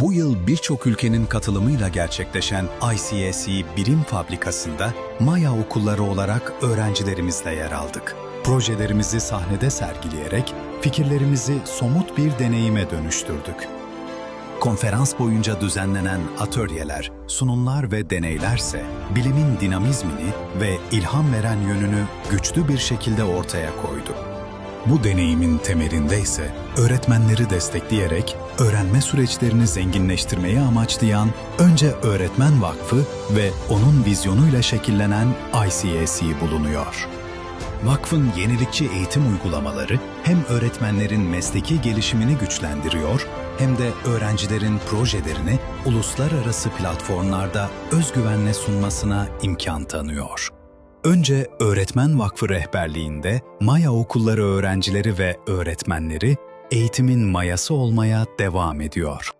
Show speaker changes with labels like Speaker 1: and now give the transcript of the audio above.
Speaker 1: Bu yıl birçok ülkenin katılımıyla gerçekleşen ICSE Bilim Fabrikası'nda Maya okulları olarak öğrencilerimizle yer aldık. Projelerimizi sahnede sergileyerek fikirlerimizi somut bir deneyime dönüştürdük. Konferans boyunca düzenlenen atölyeler, sunumlar ve deneylerse bilimin dinamizmini ve ilham veren yönünü güçlü bir şekilde ortaya koydu. Bu deneyimin temelinde ise öğretmenleri destekleyerek öğrenme süreçlerini zenginleştirmeyi amaçlayan önce Öğretmen Vakfı ve onun vizyonuyla şekillenen ICSE bulunuyor. Vakfın yenilikçi eğitim uygulamaları hem öğretmenlerin mesleki gelişimini güçlendiriyor hem de öğrencilerin projelerini uluslararası platformlarda özgüvenle sunmasına imkan tanıyor. Önce Öğretmen Vakfı rehberliğinde Maya okulları öğrencileri ve öğretmenleri eğitimin mayası olmaya devam ediyor.